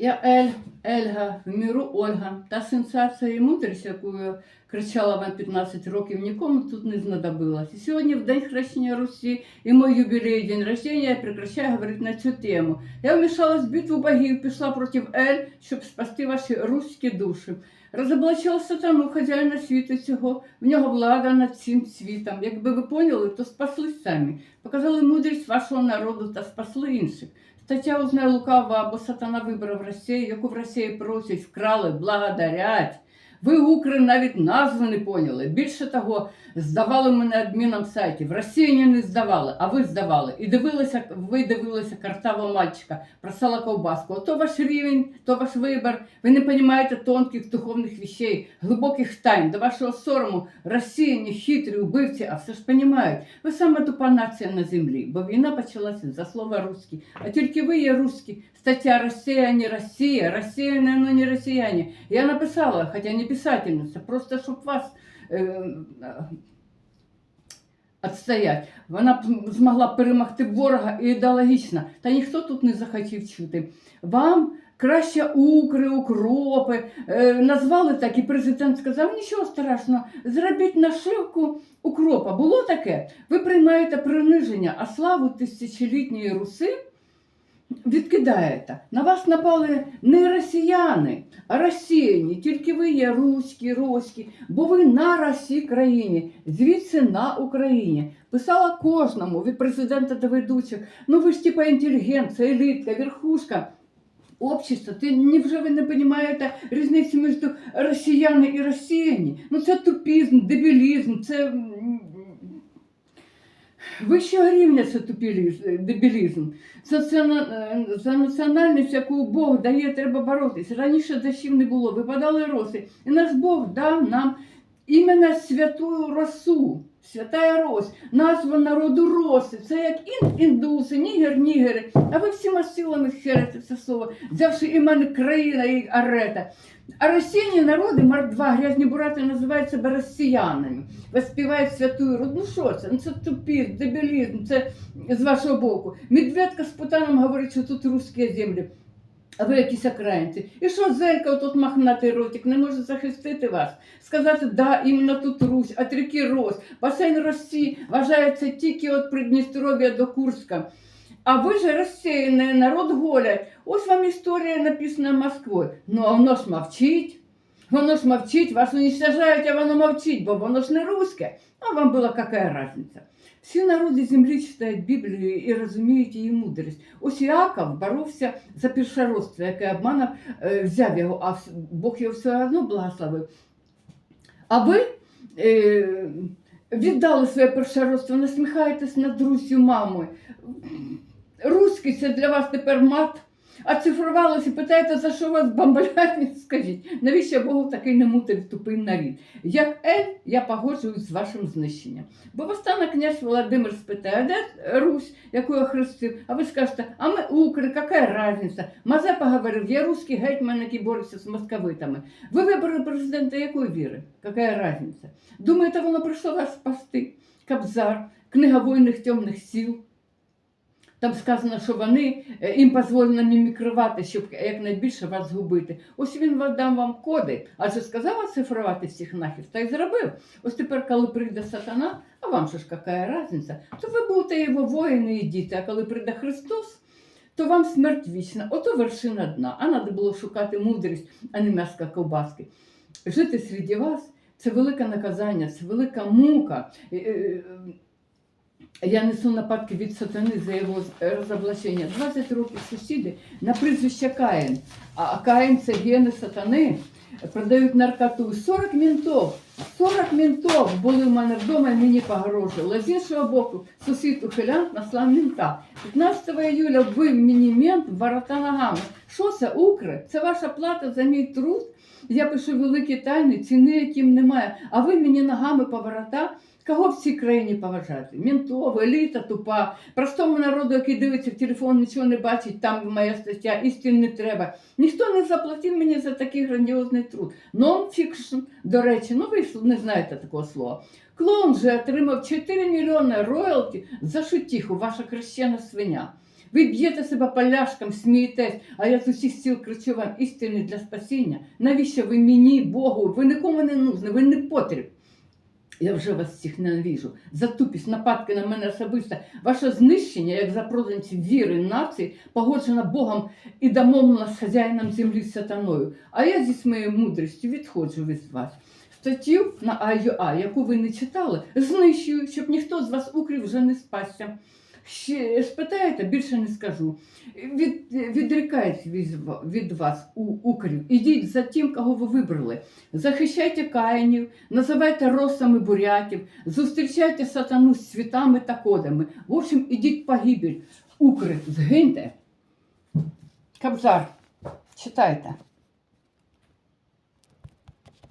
Я Ель, Ельга, в міру Ольга. Та сенсація і мудрість, яку я кричала вам 15 років, нікому тут не знадобилась. І сьогодні, в день хрещення Русі і мой юбілей, день рождения, я прекращаю говорити на цю тему. Я вмішалась в битву богів, пішла проти Ель, щоб спасти ваші руські душі. Розоблачила сатану, хазяїна світу цього, в нього влада над цим світом. Якби ви поняли, то спаслись самі. Показали мудрість вашого народу та спасли інших. Стаття узнає лукава бо сатана вибрав Росію, яку в Росії просять, вкрали, благодарять. Ви Укр навіть назви не поняли. Більше того, здавали мене адміном сайтів. Росіяни не здавали, а ви здавали. І дивилися, ви дивилися картавого мальчика, просала ковбаску. Ото ваш рівень, то ваш вибір. Ви не розумієте тонких духовних вещей, глибоких тайн. До вашого сорому росіяни, хитрі, убивці, а все ж розуміють. Ви саме тупа нація на землі, бо війна почалася за слова русські. А тільки ви є русські. Стаття Росія, не Росія, Росія, ну не росіяне. Я написала, хоча не писательниця, просто щоб вас е, отстоять. Вона б змогла перемогти ворога ідеологічно. Та ніхто тут не захотів чути. Вам краще укри, укропи. Е, назвали так, і президент сказав, нічого страшного, зробіть нашивку укропа. Було таке? Ви приймаєте приниження, а славу тисячолітньої руси відкидаєте. На вас напали не росіяни, а росіяни. Тільки ви є руські, руські, бо ви на Росії країні, звідси на Україні. Писала кожному від президента до ведучих. Ну ви ж типа інтелігент, це елітка, верхушка. Общество, ти невже ви не розумієте різниці між росіяни і росіяни? Ну це тупізм, дебілізм, це вищого рівня це дебілізм. За, це, за національність, яку Бог дає, треба боротись. Раніше дощів не було, випадали роси. І наш Бог дав нам іменно святую росу. Святая Рось, назва народу роси. Це як ін, індуси, нігер, нігери. А ви всіма силами херите це слово, взявши імен країна і арета. А російні народи, мордва, грязні бурати, називають себе росіянами. Воспівають святую роду. Ну що це? Ну це тупість, дебілізм, це з вашого боку. Медведка з Путаном говорить, що тут русські землі. А ви якісь окраїнці. І що зелька, тут махнатий ротик, не може захистити вас? Сказати, да, іменно тут Русь, от ріки Рось, басейн Росії вважається тільки від Придністров'я до Курська. А ви ж розсіяний народ голять. Ось вам історія написана Москвою. Ну, а воно ж мовчить. Воно ж мовчить, вас уничтожають, а воно мовчить, бо воно ж не руське. А вам була яка разниця? Всі народи землі читають Біблію і розуміють її мудрість. Ось Іаков боровся за першородство, яке обманав, е, взяв його, а Бог його все одно благословив. А ви е, віддали своє першородство, насміхаєтесь над друзю мамою. Руський це для вас тепер мат. А цифрувалося, питаєте, за що вас бомблять? Скажіть, навіщо Богу такий немутив тупий нарід? Як Ель, я погоджуюсь з вашим знищенням. Бо постане князь Володимир спитає, де Русь, яку я хрестив? А ви скажете, а ми укри, яка різниця? Мазепа говорив, я русський гетьман, який бореться з московитами. Ви вибрали президента якої віри? Яка різниця? Думаєте, воно прийшло вас спасти? Кабзар, книга войних темних сіл. Там сказано, що вони е, їм дозволено мімікрувати, щоб якнайбільше вас згубити. Ось він дам вам коди, адже сказав оцифрувати всіх нахів, та й зробив. Ось тепер, коли прийде сатана, а вам що ж яка різниця, то ви будете його воїни і діти, а коли прийде Христос, то вам смерть вічна, ото вершина дна. А треба було шукати мудрість, а не м'яска ковбаски. Жити серед вас це велике наказання, це велика мука. Е, е, я несу нападки від сатани за його розоблачення. 20 років сусіди на прізвище Каїн. А Каїн це гени сатани. Продають наркоту. 40 ментів. 40 ментів були в мене вдома мені погрожували. З іншого боку, сусід ухилянт наслав мента. 15 июля вбив мені мент ворота ногами. Що це, укри? Це ваша плата за мій труд? Я пишу великі тайни, ціни яким немає. А ви мені ногами по ворота? Кого в цій країні поважати? Ментов, еліта тупа, простому народу, який дивиться в телефон, нічого не бачить, там моя стаття, істин не треба. Ніхто не заплатив мені за такий грандіозний труд. Non-fiction, до речі, ну ви не знаєте такого слова. Клоун же отримав 4 мільйони роялті за шутіху, ваша хрещена свиня. Ви б'єте себе поляшком, смієтесь, а я з усіх сіл кричу вам істини для спасіння. Навіщо ви мені, Богу? Ви нікому не нужні, ви не потріб. Я вже вас всіх ненавіжу. За тупість, нападки на мене особисто. Ваше знищення, як запроданці віри нації, погоджено Богом і домовлено з хазяїном землі сатаною. А я зі своєю мудрістю відходжу від вас. Статтю на АЮА, яку ви не читали, знищую, щоб ніхто з вас укрів вже не спасся. Ще спитаєте, більше не скажу. Від, відрікаюсь від, від вас, у, укрів. Ідіть за тим, кого ви вибрали. Захищайте каїнів, називайте росами бурятів, зустрічайте сатану з світами та кодами. В общем, ідіть погибель. Укри, згиньте. Кабзар, читайте.